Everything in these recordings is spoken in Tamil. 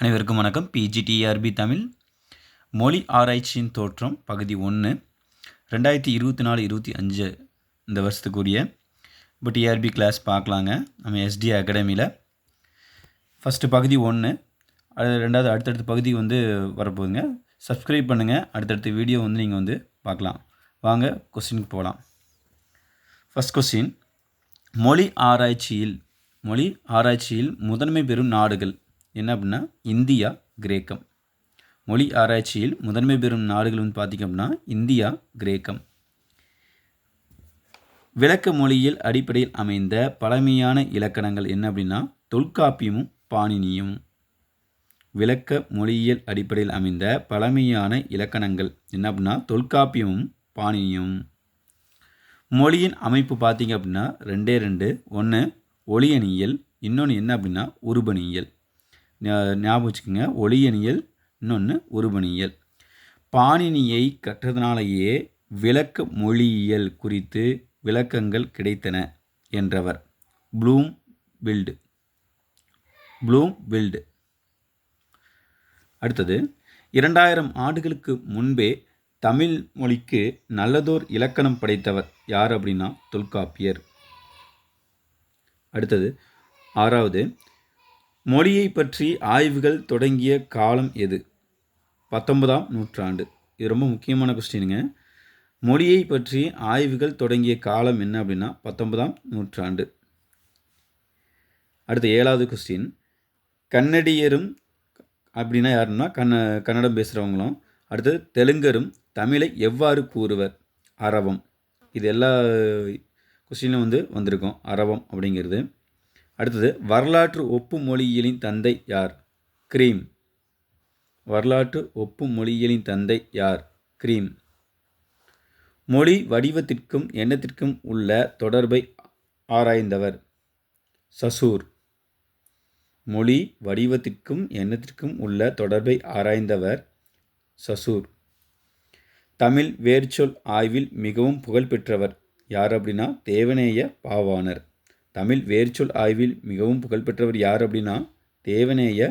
அனைவருக்கும் வணக்கம். பிஜிடிஆர்பி தமிழ். மொழி ஆராய்ச்சியின் தோற்றம் பகுதி ஒன்று ரெண்டாயிரத்தி இருபத்தி நாலு இருபத்தி அஞ்சு இந்த வருஷத்துக்குரிய இப்போ டிஆர்பி கிளாஸ் பார்க்கலாங்க. நம்ம எஸ்டி அகாடமியில் ஃபஸ்ட்டு பகுதி ஒன்று அது ரெண்டாவது அடுத்தடுத்த பகுதி வந்து வரப்போகுதுங்க. சப்ஸ்கிரைப் பண்ணுங்கள் அடுத்தடுத்த வீடியோ வந்து நீங்கள் வந்து பார்க்கலாம். வாங்க கொஸ்டினுக்கு போகலாம். ஃபஸ்ட் கொஸ்டின் மொழி ஆராய்ச்சியில் மொழி ஆராய்ச்சியில் முதன்மை பெறும் நாடுகள் என்ன அப்படின்னா இந்தியா கிரேக்கம். மொழி ஆராய்ச்சியில் முதன்மை பெறும் நாடுகள் வந்து பார்த்திங்க அப்படின்னா இந்தியா கிரேக்கம். விளக்க மொழியில் அடிப்படையில் அமைந்த பழமையான இலக்கணங்கள் என்ன அப்படின்னா தொல்காப்பியமும் பாணினியும். விளக்க மொழியியல் அடிப்படையில் அமைந்த பழமையான இலக்கணங்கள் என்ன அப்படின்னா தொல்காப்பியமும் பாணினியும். மொழியின் அமைப்பு பார்த்திங்க அப்படின்னா ரெண்டே ரெண்டு. ஒன்று ஒளியணியல் இன்னொன்று என்ன அப்படின்னா உருபணியல் ஞாபகம் வச்சுக்கோங்க. ஒளியனியல் இன்னொன்று உருபணியல். பாணினியை கற்றதுனாலேயே விளக்க மொழியியல் குறித்து விளக்கங்கள் கிடைத்தன என்றவர். ப்ளூம் பில்டு ப்ளூம் பில்டு அடுத்தது இரண்டாயிரம் ஆண்டுகளுக்கு முன்பே தமிழ் மொழிக்கு நல்லதோர் இலக்கணம் படைத்தவர் யார் அப்படின்னா தொல்காப்பியர். அடுத்தது ஆறாவது மொழியை பற்றி ஆய்வுகள் தொடங்கிய காலம் எது? பத்தொன்பதாம் நூற்றாண்டு. இது ரொம்ப முக்கியமான கொஸ்டினுங்க மொழியை பற்றி ஆய்வுகள் தொடங்கிய காலம் என்ன அப்படின்னா பத்தொன்பதாம் நூற்றாண்டு. அடுத்த ஏழாவது கொஸ்டின் கன்னடியரும் அப்படின்னா யாருன்னா கன்ன கன்னடம் பேசுகிறவங்களும் அடுத்தது தெலுங்கரும் தமிழை எவ்வாறு கூறுவர்? அரவம். இது எல்லா கொஸ்டினும் வந்து வந்திருக்கும். அரவம் அப்படிங்கிறது. அடுத்தது வரலாற்று ஒப்பு மொழியியலின் தந்தை யார்? கிரீம். வரலாற்று ஒப்பு மொழியியலின் தந்தை யார்? கிரீம். மொழி வடிவத்திற்கும் எண்ணத்திற்கும் உள்ள தொடர்பை ஆராய்ந்தவர் சசூர். மொழி வடிவத்திற்கும் எண்ணத்திற்கும் உள்ள தொடர்பை ஆராய்ந்தவர் சசூர். தமிழ் வேர்ச்சொல் ஆய்வில் மிகவும் புகழ்பெற்றவர் யார் அப்படின்னா தேவநேய பாவாணர். தமிழ் வேர்ச்சொல் ஆய்வில் மிகவும் புகழ்பெற்றவர் யார் அப்படின்னா தேவநேய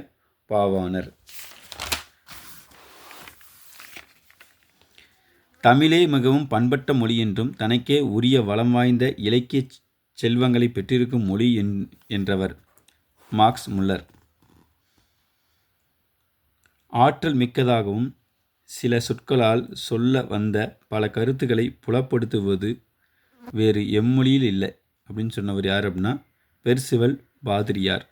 பாவாணர். தமிழே மிகவும் பண்பட்ட மொழி என்றும் தனக்கே உரிய வளம் வாய்ந்த இலக்கிய செல்வங்களை பெற்றிருக்கும் மொழி என்றவர் மார்க்ஸ் முல்லர். ஆற்றல் மிக்கதாகவும் சில சொற்களால் சொல்ல வந்த பல கருத்துக்களை புலப்படுத்துவது வேறு எம்மொழியில் இல்லை. அப்படின்னு சொன்னவர் யார் அப்படின்னா பெர்சிவல் பாதிரியார்.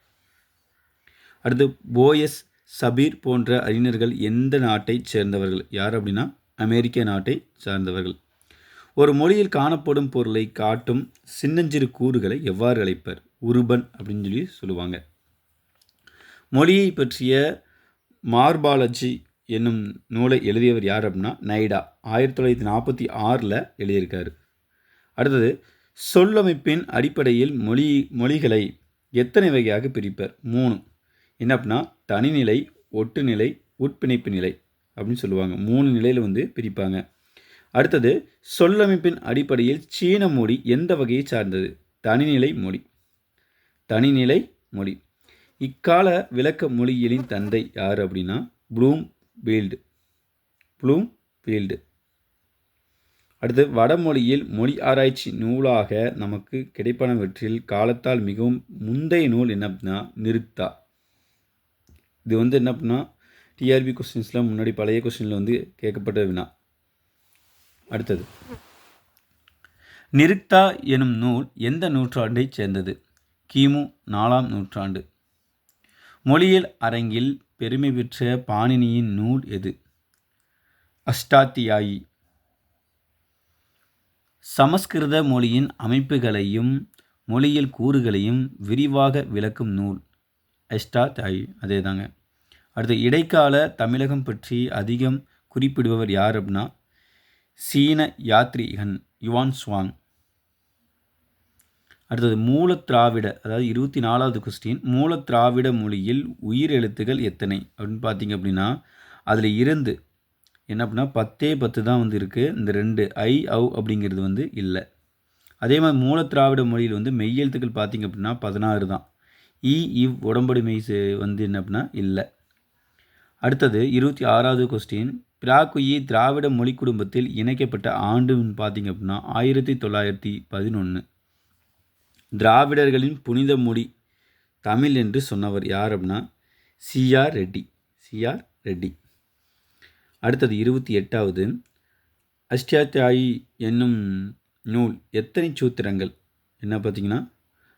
அடுத்து போயஸ் சபீர் போன்ற அறிஞர்கள் எந்த நாட்டை சேர்ந்தவர்கள்? யார் அப்படின்னா அமெரிக்க நாட்டை சார்ந்தவர்கள். ஒரு மொழியில் காணப்படும் பொருளை காட்டும் சின்னஞ்சிறு கூறுகளை எவ்வாறு அழைப்பர்? உருபன் அப்படின்னு சொல்லி சொல்லுவாங்க. மொழியை பற்றிய மார்பாலஜி என்னும் நூலை எழுதியவர் யார் அப்படின்னா நைடா. ஆயிரத்தி தொள்ளாயிரத்தி நாற்பத்தி ஆறில் எழுதியிருக்காரு. அடுத்தது சொல்லமைப்பின் அடிப்படையில் மொழி மொழிகளை எத்தனை வகையாக பிரிப்பர்? மூணு. என்ன அப்படின்னா தனிநிலை ஒட்டுநிலை உட்பிணைப்பு நிலை அப்படின்னு சொல்லுவாங்க. மூணு நிலையில் வந்து பிரிப்பாங்க. அடுத்தது சொல்லமைப்பின் அடிப்படையில் சீன மொழி எந்த வகையை சார்ந்தது? தனிநிலை மொழி. தனிநிலை மொழி. இக்கால விளக்க மொழியியலின் தந்தை யார் அப்படின்னா ப்ளூம் பீல்டு. ப்ளூம் ஃபீல்டு அடுத்து வடமொழியில் மொழி ஆராய்ச்சி நூலாக நமக்கு கிடைப்பனவற்றில் காலத்தால் மிகவும் முந்தைய நூல் என்ன அப்படின்னா நிறுத்தா இது வந்து என்ன அப்படின்னா டிஆர்பி கொஸ்டின்ஸில் முன்னாடி பழைய கொஸ்டினில் வந்து கேட்கப்பட்ட வினா. அடுத்தது. நிறுத்தா எனும் நூல் எந்த நூற்றாண்டைச் சேர்ந்தது? கிமு நாலாம் நூற்றாண்டு. மொழியியல் அரங்கில் பெருமை பெற்ற பாணினியின் நூல் எது? அஷ்டாத்தியாயி. சமஸ்கிருத மொழியின் அமைப்புகளையும் மொழியியல் கூறுகளையும் விரிவாக விளக்கும் நூல். எஸ்டா தாய் அதே தாங்க அடுத்து இடைக்கால தமிழகம் பற்றி அதிகம் குறிப்பிடுபவர் யார் அப்படின்னா சீன யாத்ரிகன் யுவான் ஸ்வாங் அடுத்தது மூல திராவிட அதாவது இருபத்தி நாலாவது கொஸ்டின் மூல திராவிட மொழியில் உயிர் எழுத்துக்கள் எத்தனை? அப்படின்னு பார்த்தீங்க அப்படின்னா அதில் இருந்து என்ன அப்படின்னா பத்தே பத்து தான் வந்து இருக்குது இந்த ரெண்டு ஐ அவ் அப்படிங்கிறது வந்து இல்லை. அதே மாதிரி மூல திராவிட மொழியில் வந்து மெய்யெழுத்துக்கள் பார்த்திங்க அப்படின்னா பதினாறு தான். இ இவ் உடம்படி மெய் வந்து என்ன அப்படின்னா இல்லை. அடுத்தது இருபத்தி ஆறாவது கொஸ்டின் பிராகுயி திராவிட மொழி குடும்பத்தில் இணைக்கப்பட்ட ஆண்டுன்னு பார்த்திங்க அப்படின்னா ஆயிரத்தி தொள்ளாயிரத்தி பதினொன்று திராவிடர்களின் புனித மொழி தமிழ் என்று சொன்னவர் யார் அப்படின்னா சிஆர் ரெட்டி. சிஆர் ரெட்டி. அடுத்தது இருபத்தி எட்டாவது. அஷ்டாத்தியாயி என்னும் நூல் எத்தனை சூத்திரங்கள்? என்ன பார்த்தீங்கன்னா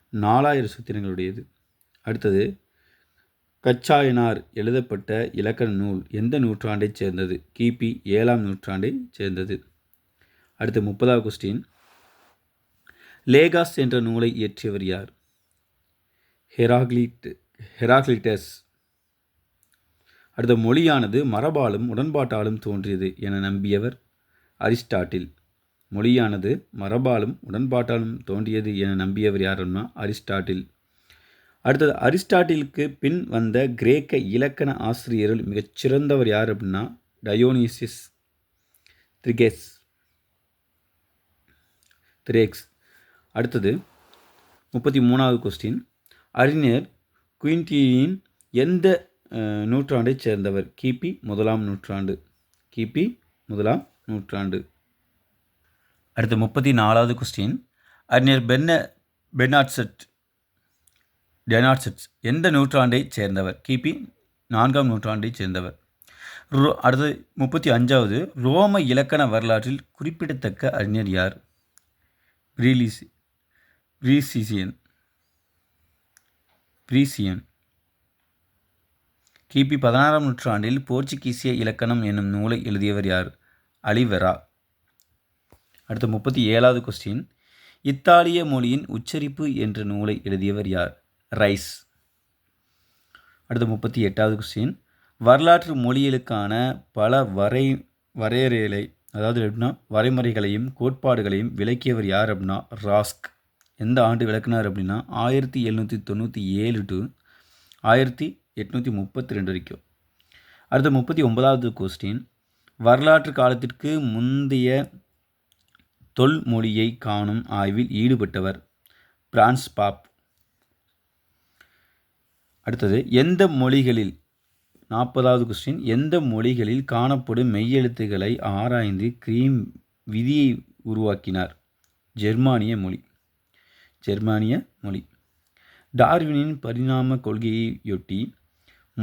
நாலாயிரம் சூத்திரங்களுடையது. அடுத்தது கச்சாயனார் எழுதப்பட்ட இலக்கண நூல் எந்த நூற்றாண்டைச் சேர்ந்தது? கிபி ஏழாம் நூற்றாண்டை சேர்ந்தது. அடுத்து முப்பதாவது கொஸ்டின் லேகாஸ் என்ற நூலை இயற்றியவர் யார்? ஹெராக்லிட் ஹெராக்லிட்டஸ். அடுத்த மொழியானது மரபாலும் உடன்பாட்டாலும் தோன்றியது என நம்பியவர் அரிஸ்டாட்டில். மொழியானது மரபாலும் உடன்பாட்டாலும் தோன்றியது என நம்பியவர் யாருன்னா அரிஸ்டாட்டில். அடுத்தது அரிஸ்டாட்டிலுக்கு பின் வந்த கிரேக்க இலக்கண ஆசிரியர்கள் மிகச்சிறந்தவர் யார் அப்படின்னா டயோனிசிஸ் த்ரிகேஸ். த்ரேக்ஸ். அடுத்தது முப்பத்தி மூணாவது கொஸ்டின் அறிஞர் குயின்டியின் எந்த நூற்றாண்டைச் சேர்ந்தவர் கிபி முதலாம் நூற்றாண்டு. கிபி முதலாம் நூற்றாண்டு. அடுத்து முப்பத்தி நாலாவது கொஸ்டின் அறிஞர் பென்ன பெனாட்செட் டெனாட்செட்ஸ் எந்த நூற்றாண்டைச் சேர்ந்தவர்? கிபி நான்காம் நூற்றாண்டைச் சேர்ந்தவர். ரோ அடுத்து முப்பத்தி அஞ்சாவது ரோம இலக்கண வரலாற்றில் குறிப்பிடத்தக்க அறிஞர் யார்? ப்ரீலிசி ப்ரீசிசியன் ப்ரீசியன் கிபி பதினாறாம் நூற்றாண்டில் போர்ச்சுகீசிய இலக்கணம் என்னும் நூலை எழுதியவர் யார்? அலிவெரா. அடுத்த முப்பத்தி ஏழாவது கொஸ்டின் இத்தாலிய மொழியின் உச்சரிப்பு என்ற நூலை எழுதியவர் யார்? ரைஸ். அடுத்த முப்பத்தி எட்டாவது கொஸ்டின் வரலாற்று மொழிகளுக்கான பல வரை வரையறைகளை அதாவது எப்படின்னா வரைமுறைகளையும் கோட்பாடுகளையும் விளக்கியவர் யார் அப்படின்னா? ராஸ்க். எந்த ஆண்டு விளக்குனார் அப்படின்னா? ஆயிரத்தி எழுநூற்றி தொண்ணூற்றி ஏழு டு ஆயிரத்தி எட்நூற்றி முப்பத்தி ரெண்டு வரைக்கும். அடுத்த முப்பத்தி ஒன்பதாவது கொஸ்டின் வரலாற்று காலத்திற்கு முந்தைய தொல்மொழியை காணும் ஆய்வில் ஈடுபட்டவர் பிரான்ஸ் பாப். அடுத்தது எந்த மொழிகளில் நாற்பதாவது கொஸ்டின் எந்த மொழிகளில் காணப்படும் மெய்யெழுத்துக்களை ஆராய்ந்து கிரீம் விதியை உருவாக்கினார்? ஜெர்மானிய மொழி. ஜெர்மானிய மொழி. டார்வினின் பரிணாம கொள்கையையொட்டி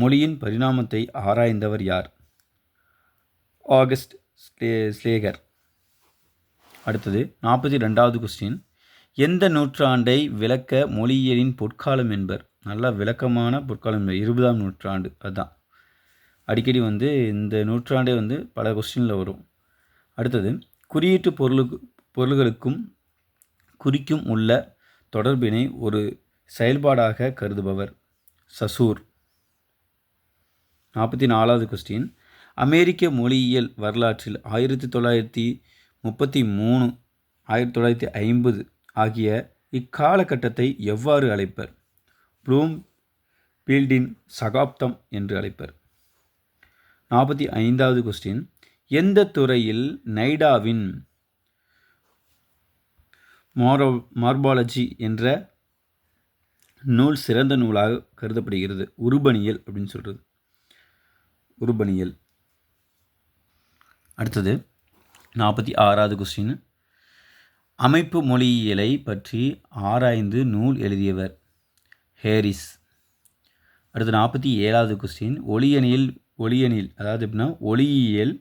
மொழியின் பரிணாமத்தை ஆராய்ந்தவர் யார்? August Schlei Schleicher. அடுத்தது நாற்பத்தி ரெண்டாவது கொஸ்டின் எந்த நூற்றாண்டை விளக்க மொழியியலின் பொற்காலம் என்பர்? நல்லா விளக்கமான பொற்காலம் இருபதாம் நூற்றாண்டு. அதுதான் அடிக்கடி வந்து இந்த நூற்றாண்டே வந்து பல கொஸ்டினில் வரும். அடுத்தது குறியீட்டு பொருளுக்கு பொருள்களுக்கும் குறிக்கும் உள்ள தொடர்பினை ஒரு செயல்பாடாக கருதுபவர் சசூர். நாற்பத்தி நாலாவது கொஸ்டின் அமெரிக்க மொழியியல் வரலாற்றில் ஆயிரத்தி தொள்ளாயிரத்தி முப்பத்தி மூணு ஆயிரத்தி தொள்ளாயிரத்தி ஐம்பது ஆகிய இக்காலகட்டத்தை எவ்வாறு அழைப்பர்? ப்ளூம் பீல்டின் சகாப்தம் என்று அழைப்பர். நாற்பத்தி ஐந்தாவது கொஸ்டின் எந்த துறையில் நைடாவின் மாரோ மார்பாலஜி என்ற நூல் சிறந்த நூலாக கருதப்படுகிறது? உருபணியல் அப்படின்னு சொல்கிறது உருபனியல் அடுத்தது நாற்பத்தி ஆறாவது கொஸ்டின் அமைப்பு மொழியியலை பற்றி ஆராய்ந்து நூல் எழுதியவர் ஹேரிஸ். அடுத்து நாற்பத்தி ஏழாவது கொஸ்டின் ஒளியணியில் ஒளியணில் அதாவது எப்படின்னா ஒளியியல்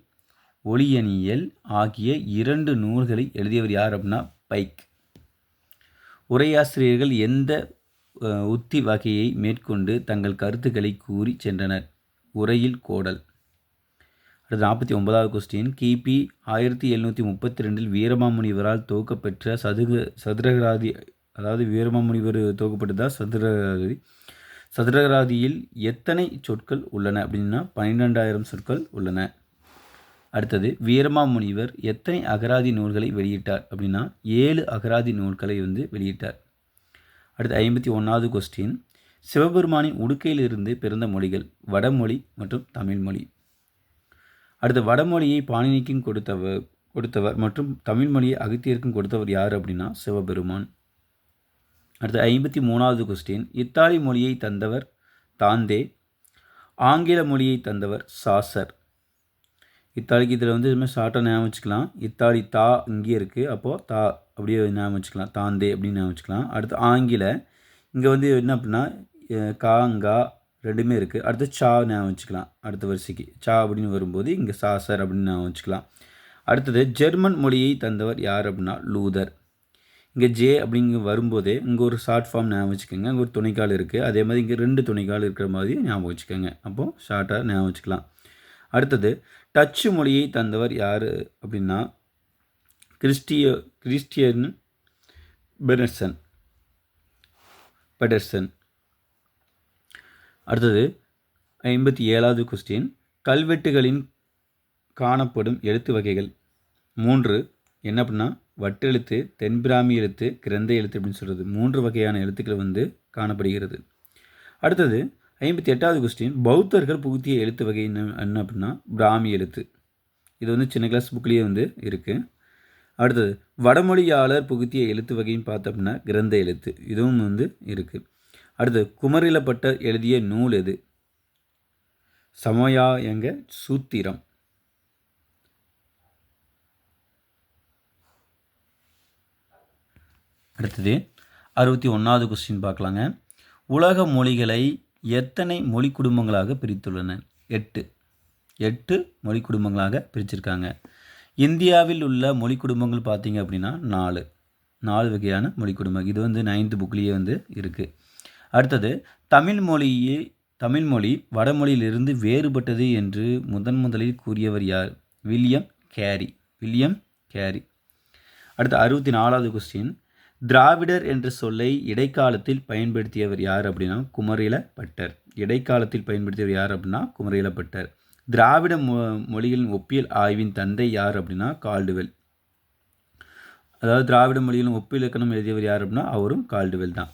ஒளியணியல் ஆகிய இரண்டு நூல்களை எழுதியவர் யார் அப்படின்னா பைக். உரையாசிரியர்கள் எந்த உத்தி வகையை மேற்கொண்டு தங்கள் கருத்துக்களை கூறி சென்றனர்? உரையில் கோடல். அடுத்து நாற்பத்தி ஒன்பதாவது கொஸ்டின் கிபி ஆயிரத்தி எழுநூற்றி முப்பத்தி ரெண்டில் வீரமாமுனிவரால் துவக்கப்பெற்ற சதுக சதுரகராதி அதாவது வீரமாமுனிவர் துவக்கப்பட்டதா சதுரகராதி. சதுரகராதியில் எத்தனை சொற்கள் உள்ளன அப்படின்னா பன்னிரெண்டாயிரம் சொற்கள் உள்ளன. அடுத்தது வீரமாமுனிவர் எத்தனை அகராதி நூல்களை வெளியிட்டார் அப்படின்னா ஏழு அகராதி நூல்களை வந்து வெளியிட்டார். அடுத்து ஐம்பத்தி ஒன்றாவது கொஸ்டின் சிவபெருமானின் உடுக்கையிலிருந்து பிறந்த மொழிகள் வடமொழி மற்றும் தமிழ்மொழி. அடுத்து வடமொழியை பாணினிக்கும் கொடுத்தவர் கொடுத்தவர் மற்றும் தமிழ்மொழியை அகத்தியருக்கும் கொடுத்தவர் யார் அப்படின்னா சிவபெருமான். அடுத்து ஐம்பத்தி மூணாவது கொஸ்டின் இத்தாலி மொழியை தந்தவர் தாந்தே ஆங்கில மொழியை தந்தவர் சாசர். இத்தாலிக்கு இதில் வந்து இதுமாதிரி ஷார்ட்டாக ஞாபகம் வச்சுக்கலாம். இத்தாலி தா இங்கே இருக்குது அப்போது தா அப்படியே ஞாபகம் வச்சுக்கலாம். தாந்தே அப்படின்னு ஞாபகம் வச்சுக்கலாம். அடுத்து ஆங்கில. இங்கே வந்து என்ன அப்படின்னா காங்கா ரெண்டுமே இருக்குது அடுத்து சா ஞாபகம் வச்சுக்கலாம். அடுத்த வரிசைக்கு. சா அப்படின்னு வரும்போது இங்கே சாசர் அப்படின்னு ஞாபகம் வச்சுக்கலாம். அடுத்தது ஜெர்மன் மொழியை தந்தவர் யார் அப்படின்னா லூதர். இங்கே ஜே அப்படிங்க வரும்போதே இங்கே ஒரு ஷார்ட் ஃபார்ம் ஞாபகம் வச்சுக்கோங்க. அங்கே ஒரு துணைக்கால் இருக்குது அதே மாதிரி இங்கே ரெண்டு துணைக்கால் இருக்கிற மாதிரி ஞாபகம் வச்சுக்கோங்க. அப்போது ஷார்ட்டாக ஞாபகம் வச்சுக்கலாம். அடுத்தது டச்சு மொழியை தந்தவர் யார் அப்படின்னா கிறிஸ்டிய கிறிஸ்டியன் பெனர்சன் பெடர்சன். அடுத்தது ஐம்பத்தி ஏழாவது கொஸ்டின் கல்வெட்டுகளின் காணப்படும் எழுத்து வகைகள். மூன்று என்ன அப்படின்னா வட்டெழுத்து தென்பிராமி எழுத்து கிரந்த எழுத்து அப்படின்னு சொல்கிறது மூன்று வகையான எழுத்துக்கள் வந்து காணப்படுகிறது. அடுத்தது ஐம்பத்தி எட்டாவது கொஸ்டின் பௌத்தர்கள் புகுத்திய எழுத்து வகை என்ன என்ன அப்படின்னா பிராமி எழுத்து. இது வந்து சின்ன கிளாஸ் புக்லேயே வந்து இருக்குது அடுத்தது வடமொழியாளர் புகுத்திய எழுத்து வகைன்னு பார்த்தோம்னா அப்படின்னா கிரந்த எழுத்து. இதுவும் வந்து இருக்குது அடுத்தது குமரிலப்பட்டர் எழுதிய நூல் எது? சமயாயங்க சூத்திரம். அடுத்தது அறுபத்தி ஒன்றாவது கொஸ்டின் பார்க்கலாங்க. உலக மொழிகளை எத்தனை மொழி குடும்பங்களாக பிரித்துள்ளன? எட்டு. எட்டு மொழி குடும்பங்களாக பிரிச்சிருக்காங்க. இந்தியாவில் உள்ள மொழி குடும்பங்கள் பார்த்திங்க அப்படின்னா நாலு. நாலு வகையான மொழி குடும்பம். இது வந்து நைன்த்து புக்லேயே வந்து இருக்குது அடுத்தது தமிழ் மொழியே தமிழ் மொழி வடமொழியிலிருந்து வேறுபட்டது என்று முதன் முதலில் கூறியவர் யார்? William Carey. William Carey. அடுத்து அறுபத்தி நாலாவது கொஸ்டின் திராவிடர் என்ற சொல்லை இடைக்காலத்தில் பயன்படுத்தியவர் யார் அப்படின்னா குமரிலப்பட்டர். இடைக்காலத்தில் பயன்படுத்தியவர் யார் அப்படின்னா குமரிலப்பட்டர். திராவிட மொ மொழிகளின் ஒப்பியல் ஆய்வின் தந்தை யார் அப்படின்னா கால்டுவெல். அதாவது திராவிட மொழிகளின் ஒப்பிலக்கணம் இலக்கணம் எழுதியவர் யார் அப்படின்னா அவரும் கால்டுவெல் தான்.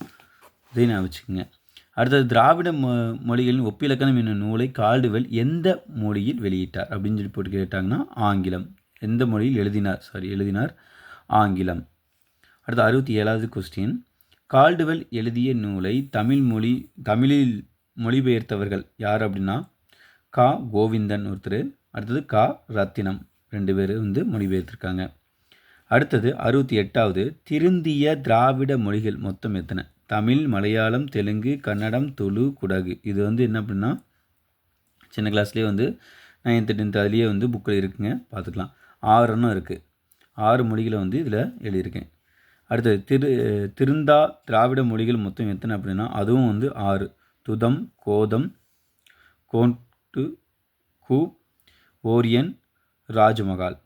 இதை நான் வச்சுக்கோங்க. அடுத்தது திராவிட மொ மொழிகளின் ஒப்பிலக்கணம் என்னும் நூலை கால்டுவெல் எந்த மொழியில் வெளியிட்டார் அப்படின்னு சொல்லி போட்டு கேட்டாங்கன்னா ஆங்கிலம். எந்த மொழியில் எழுதினார்? சாரி எழுதினார் ஆங்கிலம். அடுத்து அறுபத்தி ஏழாவது கொஸ்டின் கால்டுவெல் எழுதிய நூலை தமிழ் மொழி தமிழில் மொழிபெயர்த்தவர்கள் யார் அப்படின்னா கா. கோவிந்தன் ஒருத்தர் அடுத்தது கா. ரத்தினம். ரெண்டு பேர் வந்து மொழிபெயர்த்திருக்காங்க. அடுத்தது அறுபத்தி எட்டாவது திருந்திய திராவிட மொழிகள் மொத்தம் எத்தனை? தமிழ் மலையாளம் தெலுங்கு கன்னடம் துளு குடகு. இது வந்து என்ன அப்படின்னா சின்ன கிளாஸ்லேயே வந்து நைன்த்து டென்த் அதுலேயே வந்து புக்கில் இருக்குங்க பார்த்துக்கலாம். ஆறுன்னு இருக்குது ஆறு மொழிகளை வந்து இதில் எழுதியிருக்கேன். அடுத்தது திரு திருந்தா திராவிட மொழிகள் மொத்தம் எத்தனை அப்படின்னா அதுவும் வந்து ஆறு. துதம் கோதம் கோண்டு கு ஓரியன் ராஜ்மகால்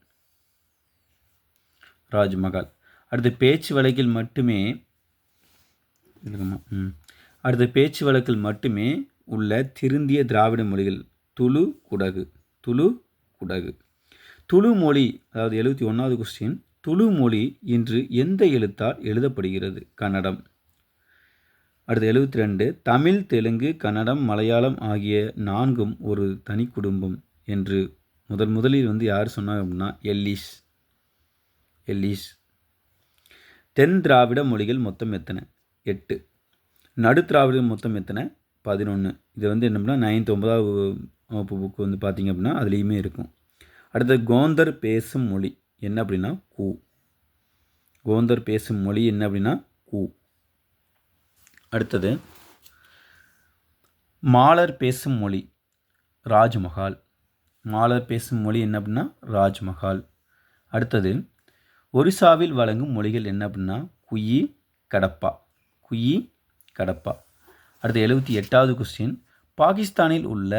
ராஜ்மகால் அடுத்து பேச்சு வழக்கில் மட்டுமே அடுத்த பேச்சு வழக்கில் மட்டுமே உள்ள திருந்திய திராவிட மொழிகள் துளு குடகு துளு குடகு. துளு மொழி அதாவது எழுபத்தி ஒன்றாவது கொஸ்டின் துளு மொழி இன்று எந்த எழுத்தால் எழுதப்படுகிறது? கன்னடம். அடுத்து எழுபத்தி ரெண்டு தமிழ் தெலுங்கு கன்னடம் மலையாளம் ஆகிய நான்கும் ஒரு தனி குடும்பம் என்று முதல் முதலில் வந்து யார் சொன்னாங்க அப்படின்னா எல்லிஸ். எல்லிஸ். தென் திராவிட மொழிகள் மொத்தம் எத்தனை? எட்டு. நடு மொத்தம் எத்தனை? பதினொன்று இது வந்து என்ன நைன்த் ஒன்பதாவது வகுப்பு புக்கு வந்து பார்த்திங்க அப்படின்னா அதுலேயுமே இருக்கும். அடுத்து கோந்தர் பேசும் மொழி. என்ன அப்படின்னா கூ. கோந்தர் பேசும் மொழி என்ன அப்படின்னா கூ. அடுத்தது மாலர் பேசும் மொழி ராஜ்மஹால். மாலர் பேசும் மொழி என்ன அப்படின்னா ராஜ்மஹால். அடுத்தது ஒரிசாவில் வழங்கும் மொழிகள் என்ன அப்படின்னா குயி கடப்பா. குயி கடப்பா. அடுத்து எழுபத்தி எட்டாவது கொஸ்டின் பாகிஸ்தானில் உள்ள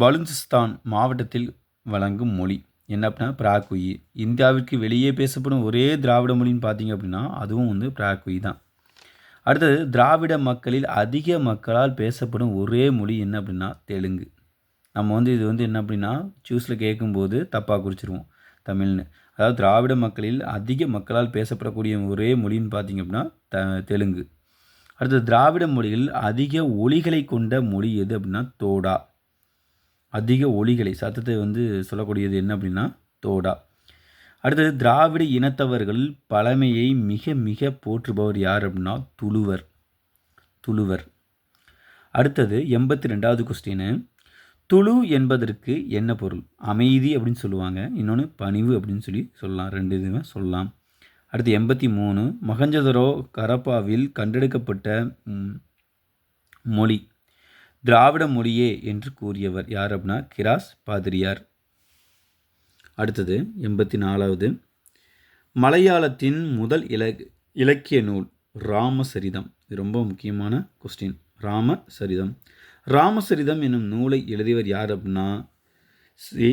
பலுஞ்சிஸ்தான் மாவட்டத்தில் வழங்கும் மொழி என்ன அப்படின்னா பிராக்குயி இந்தியாவிற்கு வெளியே பேசப்படும் ஒரே திராவிட மொழின்னு பார்த்தீங்க அப்படின்னா அதுவும் வந்து பிராக்குயி தான். அடுத்தது திராவிட மக்களில் அதிக மக்களால் பேசப்படும் ஒரே மொழி என்ன அப்படின்னா தெலுங்கு. நம்ம வந்து இது வந்து என்ன அப்படின்னா சூஸில் கேட்கும்போது தப்பாக குறிச்சிருவோம். தமிழ்னு. அதாவது திராவிட மக்களில் அதிக மக்களால் பேசப்படக்கூடிய ஒரே மொழின்னு பார்த்திங்க அப்படின்னா த தெலுங்கு. அடுத்தது திராவிட மொழிகளில் அதிக ஒளிகளை கொண்ட மொழி எது அப்படின்னா தோடா. அதிக ஒளிகளை சத்தத்தை வந்து சொல்லக்கூடியது என்ன அப்படின்னா தோடா. அடுத்தது திராவிட இனத்தவர்கள் பழமையை மிக மிக போற்றுபவர் யார் அப்படின்னா துளுவர். துளுவர். அடுத்தது எண்பத்தி ரெண்டாவது கொஸ்டின் துளு என்பதற்கு என்ன பொருள்? அமைதி அப்படின்னு சொல்லுவாங்க. இன்னொன்று பணிவு அப்படின்னு சொல்லி சொல்லலாம். ரெண்டு இதுவுமே சொல்லலாம். அடுத்து எண்பத்தி மூணு மகஞ்சதரோ கரப்பாவில் கண்டெடுக்கப்பட்ட மொழி. திராவிட மொழியே என்று கூறியவர் யார் அப்படின்னா? கிராஸ் பாதிரியார். அடுத்தது எண்பத்தி நாலாவது மலையாளத்தின் முதல் இல இலக்கிய நூல் ராமசரிதம். இது ரொம்ப முக்கியமான கொஸ்டின் ராமசரிதம். ராமசரிதம் என்னும் நூலை எழுதியவர் யார் அப்படின்னா ஸ்ரீ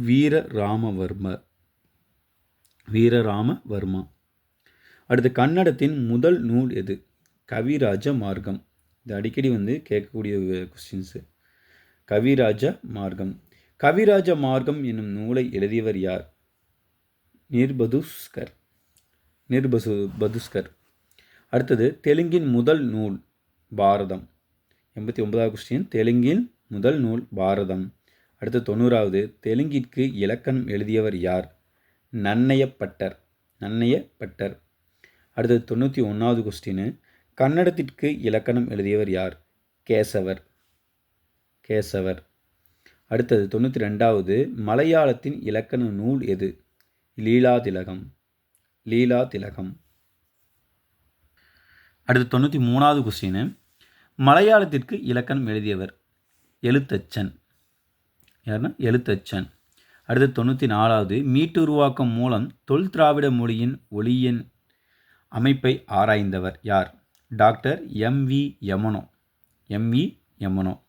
வீரராமவர்மர். வீரராமவர்மா. அடுத்து கன்னடத்தின் முதல் நூல் எது? கவிராஜ மார்க்கம் இது அடிக்கடி வந்து கேட்கக்கூடிய கொஸ்டின்ஸு கவிராஜ மார்க்கம் கவிராஜ மார்க்கம் என்னும் நூலை எழுதியவர் யார்? நிர்பதுஸ்கர் நிர்பசு பதுஸ்கர் அடுத்தது தெலுங்கின் முதல் நூல் பாரதம். எண்பத்தி ஒன்பதாவது கொஸ்டின் தெலுங்கின் முதல் நூல் பாரதம். அடுத்து தொண்ணூறாவது தெலுங்கிற்கு இலக்கணம் எழுதியவர் யார்? நன்னயப்பட்டர். நன்னயப்பட்டர். அடுத்தது தொண்ணூற்றி ஒன்றாவது கொஸ்டின் கன்னடத்திற்கு இலக்கணம் எழுதியவர் யார்? கேசவர். கேசவர். அடுத்தது தொண்ணூற்றி ரெண்டாவது மலையாளத்தின் இலக்கண நூல் எது? லீலா திலகம். லீலா திலகம். அடுத்து தொண்ணூற்றி மூணாவது கொஸ்டின் மலையாளத்திற்கு இலக்கணம் எழுதியவர் எழுத்தச்சன். யாருன்னா எழுத்தச்சன். அடுத்து தொண்ணூற்றி நாலாவது மீட்டுருவாக்கம் மூலம் தொல் திராவிட மொழியின் ஒளியின் அமைப்பை ஆராய்ந்தவர் யார்? Doctor M V Emeneau. M V Emeneau.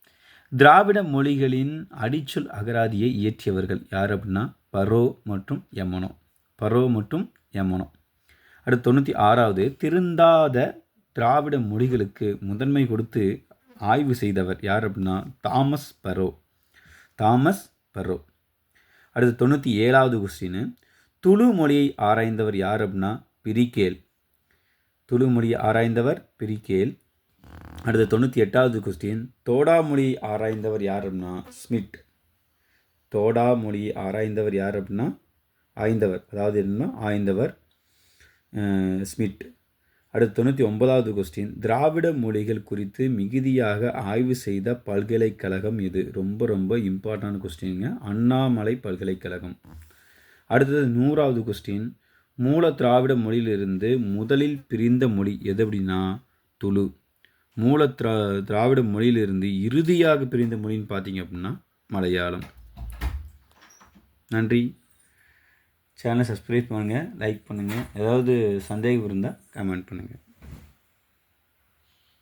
திராவிட மொழிகளின் அடிச்சொல் அகராதியை இயற்றியவர்கள் யார் அப்படின்னா? பரோ மற்றும் யமனோ. பரோ மற்றும் யமனோ. அடுத்து தொண்ணூற்றி ஆறாவது திருந்தாத திராவிட மொழிகளுக்கு முதன்மை கொடுத்து ஆய்வு செய்தவர் யார் அப்படின்னா தாமஸ் பரோ. தாமஸ் பரோ. அடுத்து தொண்ணூற்றி ஏழாவது கொஸ்டின் துளு மொழியை ஆராய்ந்தவர் யார் அப்படின்னா பிரிகேல். துளு மொழியை ஆராய்ந்தவர் பிரிகேல். அடுத்து தொண்ணூற்றி எட்டாவது கொஸ்டின் தோடா மொழியை ஆராய்ந்தவர் யார் அப்படின்னா ஸ்மிட். தோடா மொழியை ஆராய்ந்தவர் யார் அப்படின்னா ஆய்ந்தவர். அதாவது என்னன்னா ஆய்ந்தவர் ஸ்மிட். அடுத்து தொண்ணூற்றி ஒன்பதாவது கொஸ்டின் திராவிட மொழிகள் குறித்து மிகுதியாக ஆய்வு செய்த பல்கலைக்கழகம் இது ரொம்ப ரொம்ப இம்பார்ட்டன்ட் கொஸ்டினுங்க அண்ணாமலை பல்கலைக்கழகம். அடுத்தது நூறாவது கொஸ்டின் மூல திராவிட மொழியிலிருந்து முதலில் பிரிந்த மொழி எது அப்படின்னா துளு. மூல திரா திராவிட மொழியிலிருந்து இறுதியாக பிரிந்த மொழின்னு பார்த்தீங்க அப்படின்னா மலையாளம். நன்றி. சேனலை சப்ஸ்கிரைப் பண்ணுங்கள் லைக் பண்ணுங்கள் ஏதாவது சந்தேகம் இருந்தால் கமெண்ட் பண்ணுங்கள்